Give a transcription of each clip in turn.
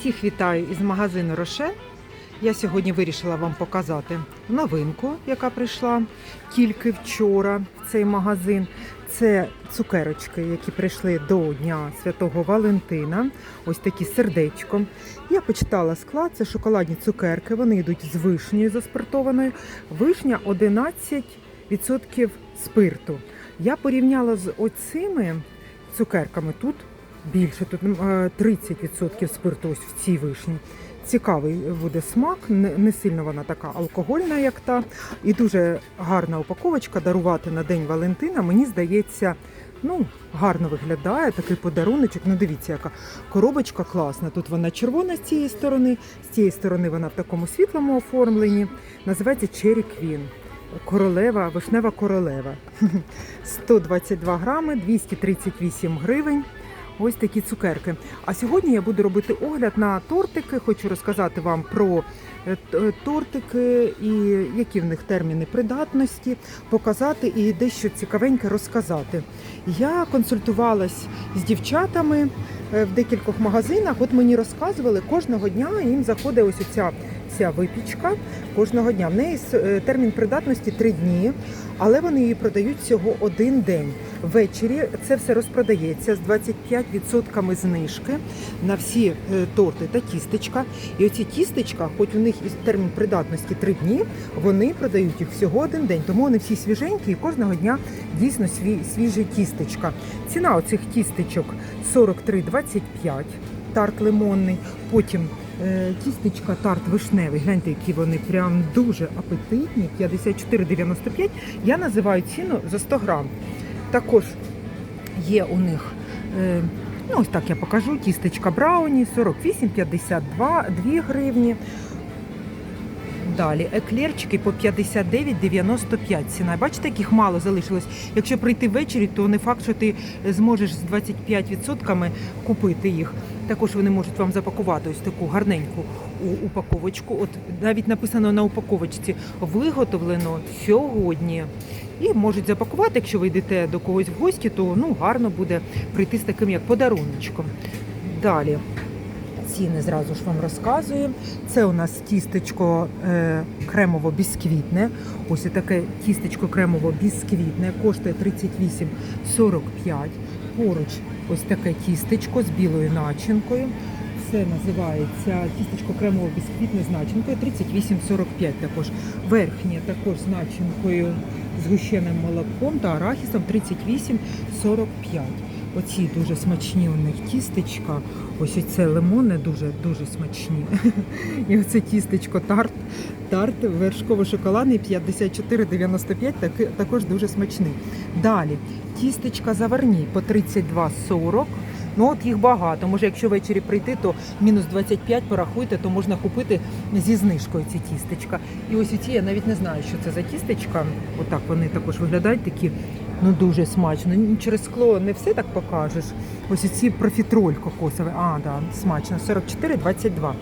Всіх вітаю із магазину Роше. Я сьогодні вирішила вам показати новинку, яка прийшла тільки вчора в цей магазин. Це цукерочки, які прийшли до Дня Святого Валентина. Ось такі з сердечком. Я почитала склад, це шоколадні цукерки. Вони йдуть з вишнею заспиртованою. Вишня 11% спирту. Я порівняла з оцими цукерками. Тут більше, тут е, 30% спирту ось в цій вишні. Цікавий буде смак, не сильно вона така алкогольна, як та, і дуже гарна упаковочка дарувати на День Валентина. Мені здається, ну, гарно виглядає такий подаруночок. Ну, дивіться, яка коробочка класна. Тут вона червона з цієї сторони, з цієї сторони вона в такому світлому оформленні. Називається Cherry Queen. Королева, вишнева королева. 122 грами, 238 гривень. Ось такі цукерки. А сьогодні я буду робити огляд на тортики. Хочу розказати вам про е, е, тортики і які в них терміни придатності, показати і дещо цікавеньке розказати. Я консультувалась з дівчатами е, в декількох магазинах. От мені розказували, кожного дня їм заходить ось ця ця випічка. Кожного дня в неї термін придатності 3 дні, але вони її продають всього один день. Ввечері це все розпродається з 25% знижки на всі е, торти та тістечка. І оці тістечка, хоч у них і термін придатності 3 дні, вони продають їх всього один день. Тому вони всі свіженькі і кожного дня дійсно сві, свіжі тістечка. Ціна оцих тістечок 43,25, тарт лимонний. Потім е, тістечка тарт вишневий. Гляньте, які вони прям дуже апетитні. 54,95. Я називаю ціну за 100 грам. Також є у них. Е, Ну, ось так я покажу. Тістечка Брауні 48,52 2 гривні. Далі еклерчики по 59,95 ціна. Бачите, яких мало залишилось. Якщо прийти ввечері, то не факт, що ти зможеш з 25% купити їх. Також вони можуть вам запакувати ось таку гарненьку упаковочку. От навіть написано на упаковочці виготовлено сьогодні. І можуть запакувати, якщо ви йдете до когось в гості, то ну гарно буде прийти з таким як подаруночком. Далі ціни зразу ж вам розказую. Це у нас тістечко е, кремово-бісквітне. Ось таке тістечко кремово-бісквітне, коштує 38,45. Поруч ось таке тістечко з білою начинкою. Це називається тістечко кремово-бісквітне з начинкою 38,45 також. Верхнє також з начинкою згущеним молоком та арахісом 38,45. Оці дуже смачні у них тістечка. Ось оце лимонне дуже дуже смачні. І оце тістечко тарт, тарт вершково-шоколадний 54,95, таки- також дуже смачний. Далі тістечка заварні по 32,40. Ну от їх багато. Може, якщо ввечері прийти, то мінус 25 порахуйте, то можна купити зі знижкою ці тістечка. І ось ці я навіть не знаю, що це за тістечка. Отак вони також виглядають такі. Ну дуже смачно. Через скло не все так покажеш. Ось ці профітроль кокосовий. А, да, смачно. 44,22.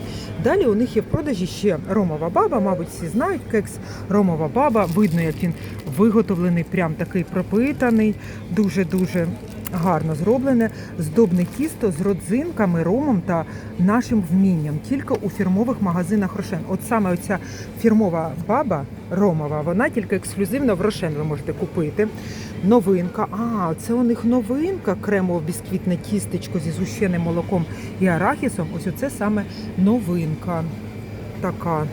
Далі у них є в продажі ще ромова баба. Мабуть, всі знають кекс ромова баба. Видно, як він виготовлений, прям такий пропитаний, дуже дуже. Гарно зроблене здобне тісто з родзинками, ромом та нашим вмінням тільки у фірмових магазинах Рошен. От саме оця фірмова баба ромова, вона тільки ексклюзивно в Рошен ви можете купити. Новинка. А, це у них новинка кремово бісквітне тістечко зі згущеним молоком і арахісом. Ось оце саме новинка. Така.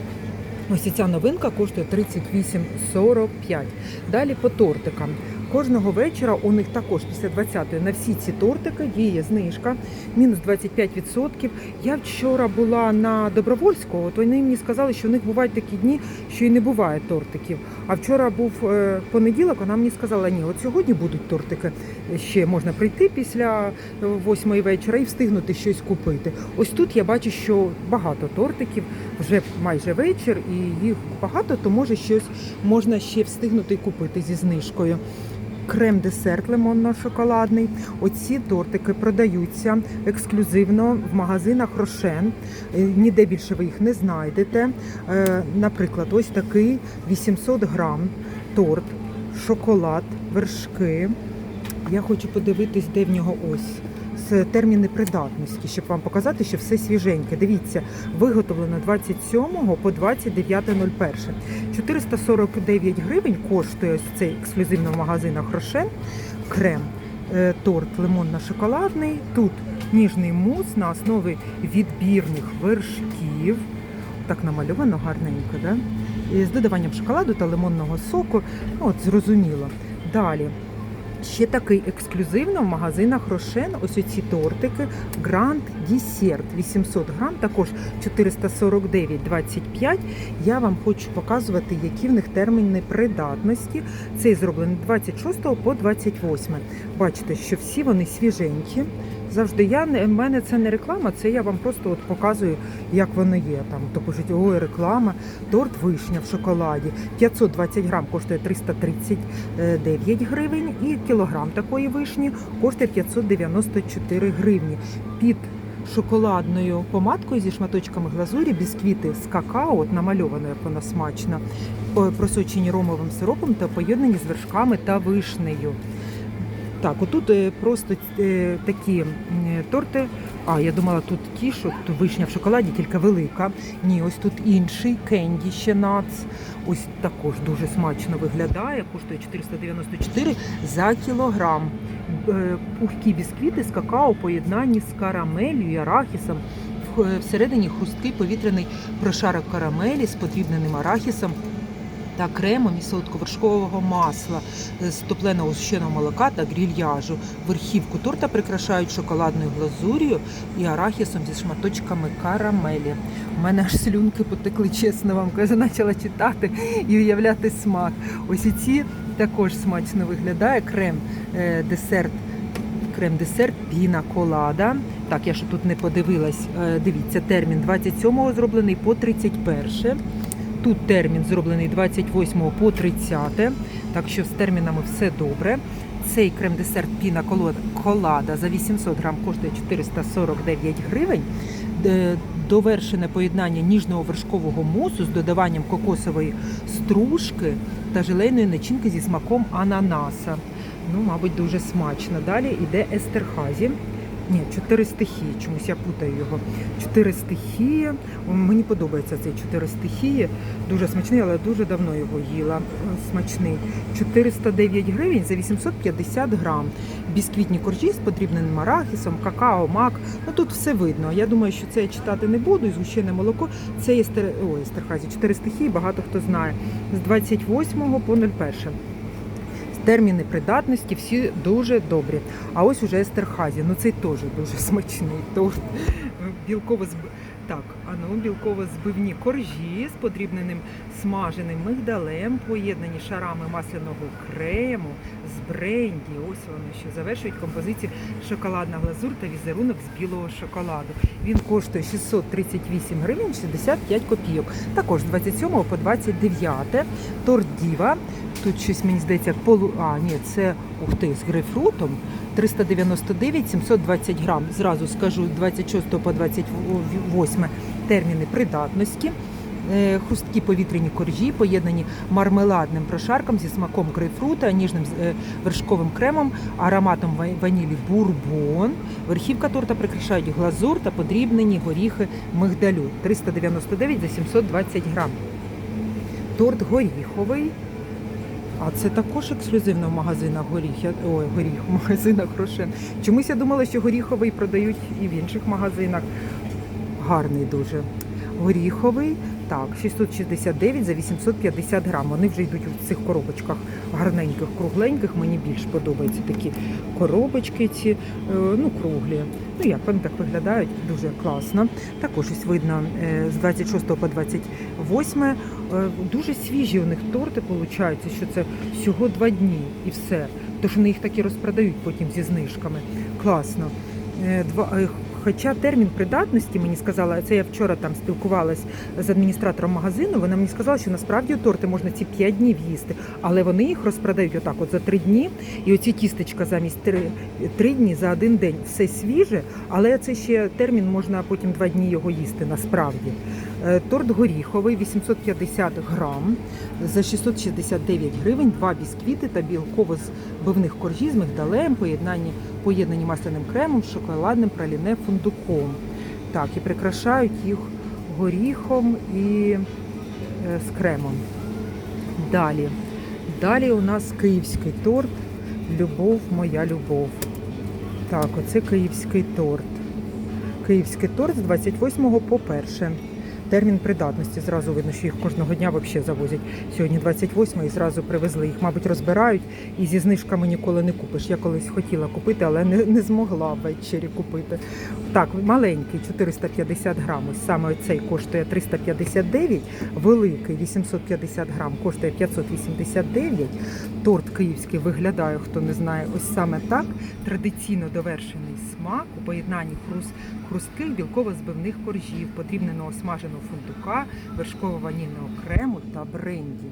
Ось ця новинка коштує 38,45. Далі по тортикам. Кожного вечора у них також після 20-ї на всі ці тортики діє знижка, мінус 25%. Я вчора була на Добровольського, то вони мені сказали, що у них бувають такі дні, що і не буває тортиків. А вчора був е, понеділок, вона мені сказала, ні, от сьогодні будуть тортики. Ще можна прийти після е, восьмої вечора і встигнути щось купити. Ось тут я бачу, що багато тортиків, вже майже вечір, і їх багато, то може щось можна ще встигнути купити зі знижкою. Крем-десерт лимонно-шоколадний. Оці тортики продаються ексклюзивно в магазинах Рошен. Е, Ніде більше ви їх не знайдете. Е, Наприклад, ось такий 800 грам торт, шоколад, вершки. Я хочу подивитись, де в нього ось терміни придатності, щоб вам показати, що все свіженьке. Дивіться, виготовлено 27 по 29.01. 449 гривень коштує ось цей ексклюзивно в магазинах Рошен крем. Е, Торт лимонно-шоколадний. Тут ніжний мус на основі відбірних вершків. Так намальовано гарненько, да? З додаванням шоколаду та лимонного соку. Ну, от зрозуміло. Далі. Ще такий ексклюзивно в магазинах Рошен. Ось оці тортики Гранд Десерт 800 грам, також 449,25. Я вам хочу показувати, які в них терміни придатності. Цей зроблений 26 по 28. Бачите, що всі вони свіженькі. Завжди я не- в мене це не реклама, це я вам просто от показую, як воно є. Там то пишуть, ой, реклама, торт вишня в шоколаді. 520 грам коштує 339 гривень, і кілограм такої вишні коштує 594 гривні. Під шоколадною помадкою зі шматочками глазурі, бісквіти з какао, от намальовано, як вона смачна, просочені ромовим сиропом та поєднані з вершками та вишнею. Так, отут е, просто е, такі торти. А, я думала, тут що тут вишня в шоколаді, тільки велика. Ні, ось тут інший кенді ще нац. Ось також дуже смачно виглядає. Коштує 494 за кілограм. Е, Пухкі бісквіти з какао поєднані з карамелью і арахісом. Всередині хрусткий повітряний прошарок карамелі з подрібненим арахісом та кремом із солодковершкового масла, е, з топленого зущеного молока та грільяжу. Верхівку торта прикрашають шоколадною глазур'ю і арахісом зі шматочками карамелі. У мене аж слюнки потекли, чесно вам кажу, почала читати і уявляти смак. Ось і ці також смачно виглядає крем е, десерт. Крем-десерт піна колада. Так, я ще тут не подивилась. Е, Дивіться, термін 27-го зроблений по 31. Тут термін зроблений 28 по 30, так що з термінами все добре. Цей крем-десерт піна колада за 800 грам коштує 449 гривень. Довершене поєднання ніжного вершкового мусу з додаванням кокосової стружки та желейної начинки зі смаком ананаса. Ну, мабуть, дуже смачно. Далі йде естерхазі. Ні, чотири стихії. Чомусь я путаю його. Чотири стихії. Мені подобається цей чотири стихії. Дуже смачний, але дуже давно його їла. Е, Смачний. 409 гривень за 850 грам. Бісквітні коржі з подрібненим арахісом, какао, мак. Ну тут все видно. Я думаю, що це я читати не буду. І згущене молоко. Це є стер... Ой, естерхазі. Чотири стихії, багато хто знає. З 28 по 01. Терміни придатності всі дуже добрі. А ось уже естерхазі. Ну цей теж дуже смачний торт. Білково зб... Так, а ну білково-збивні коржі з подрібненим смаженим мигдалем, поєднані шарами масляного крему з бренді. Ось вони ще завершують композицію шоколадна глазур та візерунок з білого шоколаду. Він коштує 638 гривень 65 копійок. Також з 27 по 29 торт Діва. Тут щось мені здається, полу. А, ні, це ух ти, з грейпфрутом. 399 720 грам. Зразу скажу 26 по 28 терміни придатності. Е, Хрусткі повітряні коржі, поєднані мармеладним прошарком зі смаком грейпфрута, ніжним е, вершковим кремом, ароматом ванілі бурбон. Верхівка торта прикрашають глазур та подрібнені горіхи мигдалю. 399 за 720 грам. Торт горіховий. А це також ексклюзивно в магазинах горіх. Я- Ой, горіх, в магазинах Рошен. Чомусь я думала, що горіховий продають і в інших магазинах. Гарний дуже. Горіховий, так, 669 за 850 грам. Вони вже йдуть у цих коробочках гарненьких, кругленьких. Мені більш подобаються такі коробочки, ці, е, ну, круглі. Ну як вони так виглядають, дуже класно. Також ось видно е, з 26 по 28 е, дуже свіжі у них торти получаються, що це всього два дні і все. Тож вони їх так і розпродають потім зі знижками. Класно. Два, Хоча термін придатності мені сказала, це я вчора там спілкувалась з адміністратором магазину. Вона мені сказала, що насправді торти можна ці 5 днів їсти, але вони їх розпродають отак, от за 3 дні. І оці тістечка замість 3, 3 дні за один день все свіже, але це ще термін можна потім 2 дні його їсти насправді. Е, Торт горіховий 850 грам за 669 гривень, два бісквіти та білково-збивних коржі з мигдалем, поєднанні поєднані масляним кремом, шоколадним праліне фундуком. Так, і прикрашають їх горіхом і е, з кремом. Далі. Далі у нас київський торт. Любов, моя любов. Так, оце київський торт. Київський торт з 28 по 1. Термін придатності. Зразу видно, що їх кожного дня взагалі завозять. Сьогодні 28 і зразу привезли. Їх, мабуть, розбирають і зі знижками ніколи не купиш. Я колись хотіла купити, але не, не змогла ввечері купити. Так, маленький 450 грам. Ось саме цей коштує 359, великий 850 грам коштує 589. Торт київський виглядає, хто не знає, ось саме так. Традиційно довершений смак у поєднанні хрус, хрустких білково-збивних коржів, подрібненого смаженого фундука, вершково-ванільного крему та бренді.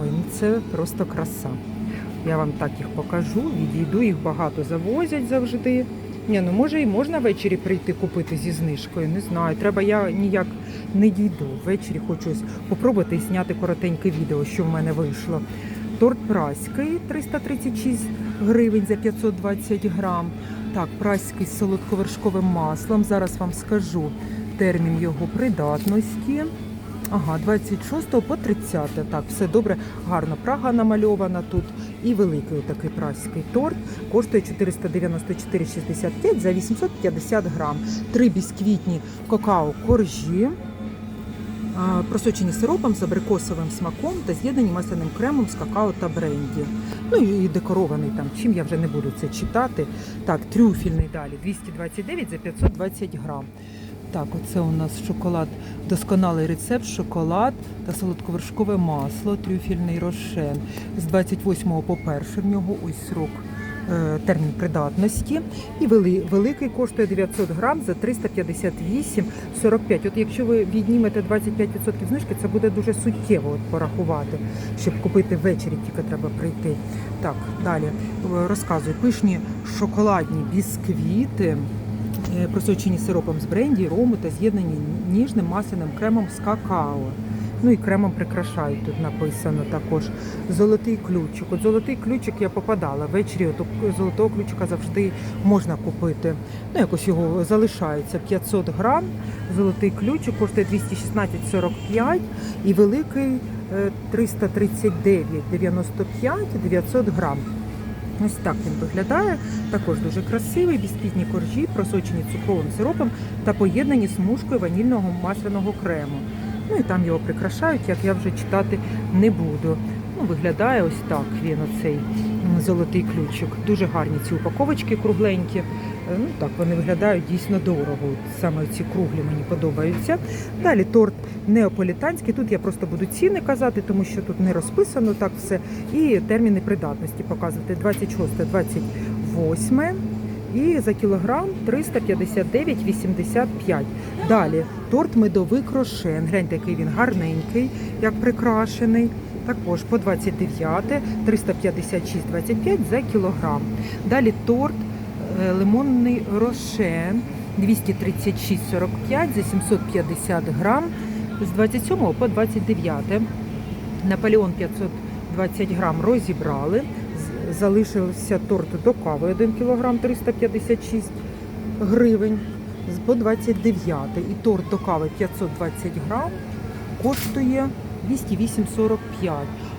Ой, ну це просто краса. Я вам так їх покажу, відійду, їх багато завозять завжди. Ні, ну може і можна ввечері прийти купити зі знижкою. Не знаю. Треба я ніяк не дійду. Ввечері хочу ось попробувати і зняти коротеньке відео, що в мене вийшло. Торт праський 336 гривень за 520 грам. Так, праський з солодковершковим маслом. Зараз вам скажу термін його придатності. Ага, 26 по 30. Так, все добре, гарно. Прага намальована тут. І великий такий праський торт коштує 494,65 за 850 грам. Три бісквітні какао коржі. Просочені сиропом з абрикосовим смаком та з'єднані масляним кремом з какао та бренді. Ну і декорований там. Чим я вже не буду це читати. Так, трюфільний далі 229 за 520 грам. Так, оце у нас шоколад, досконалий рецепт, шоколад та солодковершкове масло, трюфільний рошен. З 28 по 1 в нього ось срок е, термін придатності. І вели, великий коштує 900 грам за 358,45. От якщо ви віднімете 25% знижки, це буде дуже суттєво от порахувати, щоб купити ввечері, тільки треба прийти. Так, далі е, розказую. Пишні шоколадні бісквіти. Е, просочені сиропом з бренді, рому та з'єднані ніжним масляним кремом з какао. Ну і кремом прикрашають тут написано також. Золотий ключик. От золотий ключик я попадала. Ввечері от золотого ключика завжди можна купити. Ну, якось його залишається 500 грам. Золотий ключик коштує 216,45 і великий е, 339,95 900 грам. Ось так він виглядає. Також дуже красивий, бісквітні коржі, просочені цукровим сиропом та поєднані смужкою ванільного масляного крему. Ну і там його прикрашають, як я вже читати не буду. Ну, виглядає ось так він, оцей золотий ключик. Дуже гарні ці упаковочки кругленькі. Е, Ну так, вони виглядають дійсно дорого. Саме ці круглі мені подобаються. Далі торт неаполітанський. Тут я просто буду ціни казати, тому що тут не розписано так все. І терміни придатності показувати 26, 28 і за кілограм 359,85. Далі торт медовик рошен. Гляньте, який він гарненький, як прикрашений. Також по 29, 356,25 за кілограм. Далі торт лимонний рошен 236,45 за 750 грам з 27 по 29. Наполеон 520 грам розібрали. Залишився торт до кави 1 кг 356 гривень по 29. І торт до кави 520 грам коштує 208,45.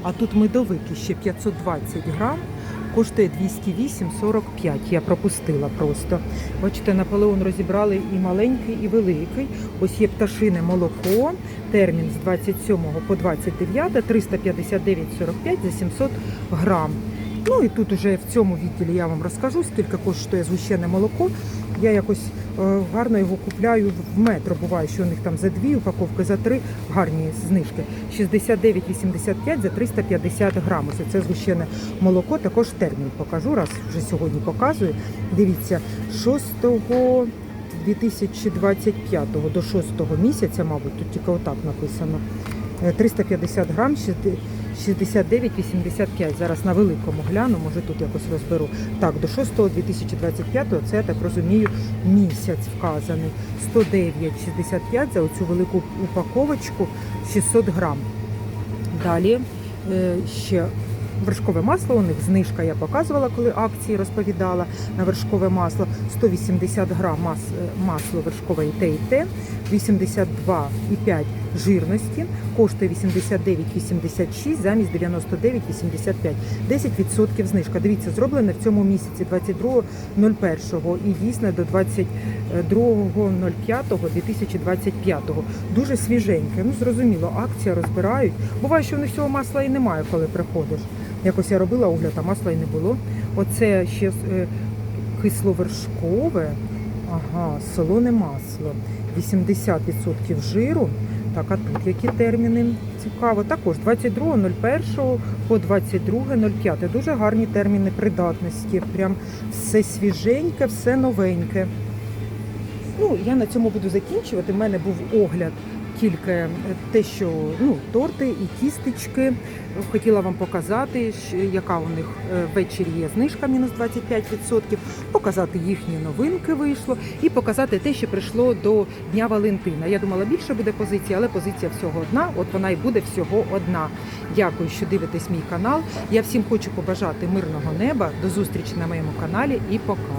А тут медовики ще 520 грам коштує 208,45. Я пропустила просто. Бачите, Наполеон розібрали і маленький, і великий. Ось є пташине молоко. Термін з 27 по 29, 359,45 за 700 грам. Ну і тут уже в цьому відділі я вам розкажу, скільки коштує згущене молоко. Я якось е, гарно його купляю в метро. Буває, що у них там за дві упаковки, за три гарні знижки. 69,85 за 350 грам. Ось Це згущене молоко. Також термін покажу, раз вже сьогодні показую. Дивіться, 6 2025 до 6 місяця, мабуть, тут тільки отак написано. Е, 350 грам, 69,85. Зараз на великому гляну, може тут якось розберу. Так, до 6 2025, це я так розумію, місяць вказаний. 109,65 за оцю велику упаковочку 600 грам. Далі е, ще Вершкове масло у них знижка я показувала, коли акції розповідала на вершкове масло 180 грам мас, масло вершкове і те і те, 82,5 жирності, коштує 89,86 замість 99,85. 10% знижка. Дивіться, зроблене в цьому місяці 22.01 і дійсно до 22.05.2025. Дуже свіженьке. Ну, зрозуміло, акція розбирають. Буває, що у них цього масла і немає, коли приходиш. Якось я робила огляд, а масла і не було. Оце ще е, кисловершкове, ага, солоне масло, 80% жиру. Так, а тут які терміни? Цікаво. Також 22.01 по 22.05. Дуже гарні терміни придатності. Прям все свіженьке, все новеньке. Ну, я на цьому буду закінчувати. У мене був огляд тільки те, що ну, торти і тістечки. Хотіла вам показати, яка у них е, ввечері є знижка мінус 25%, показати їхні новинки вийшло і показати те, що прийшло до Дня Валентина. Я думала, більше буде позицій, але позиція всього одна. От вона і буде всього одна. Дякую, що дивитесь мій канал. Я всім хочу побажати мирного неба. До зустрічі на моєму каналі і пока.